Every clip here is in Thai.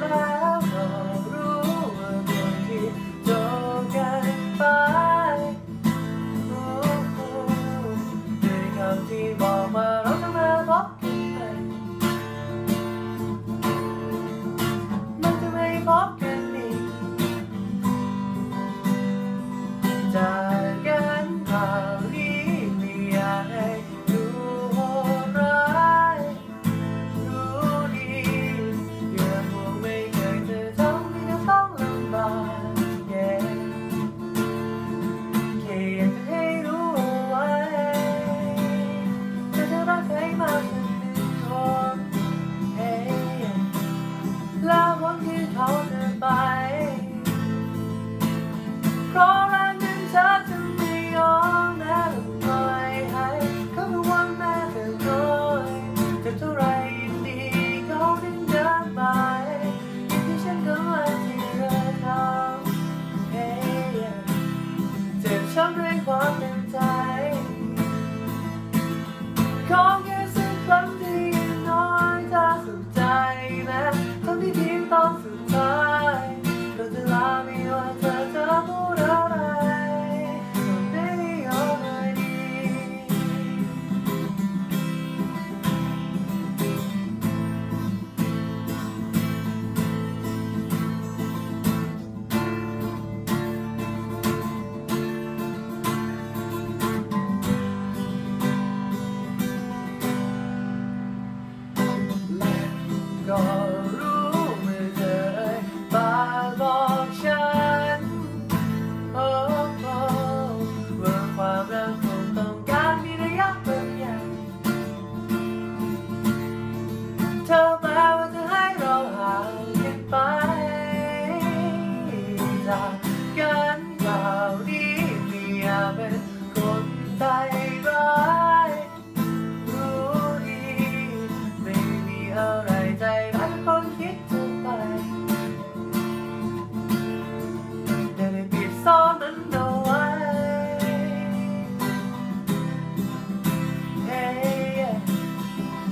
แล้วก็รู้ว่าคนที่ตรกันไปด้วยคำที่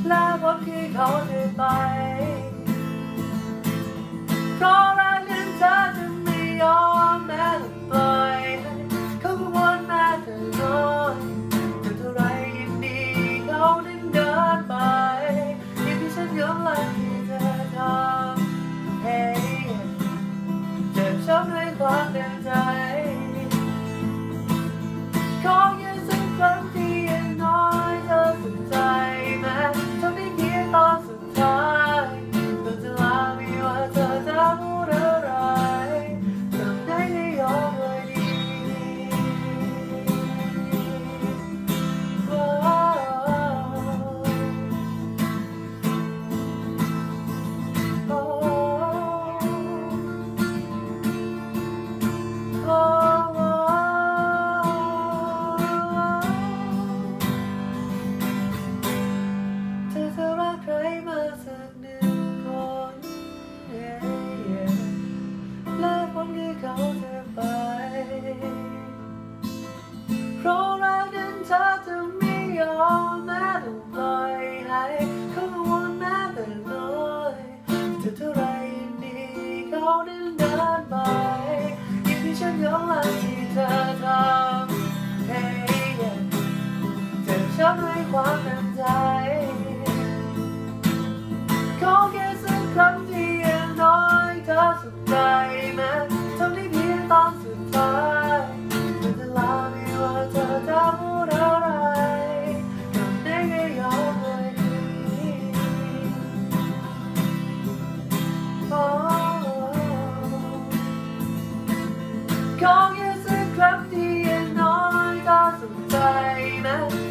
และคนที่เขาจะไป เพราะรักนั้นเธอจะไม่ยอมแม้แต่ปล่อยเขากังวนมาแต่น้อยจะเท่าไรยินดีเขานั้นเดินไปยิ่งที่ฉันยอมละที่เธอทำเฮ้เจ็บช้ำในความเดิ จะเท่าไรดีเขาได้นานไปยิ่งที่ฉันย้อนห้ที่เธอทำเจ็บช้ำด้วยความเต็มใจ tchau!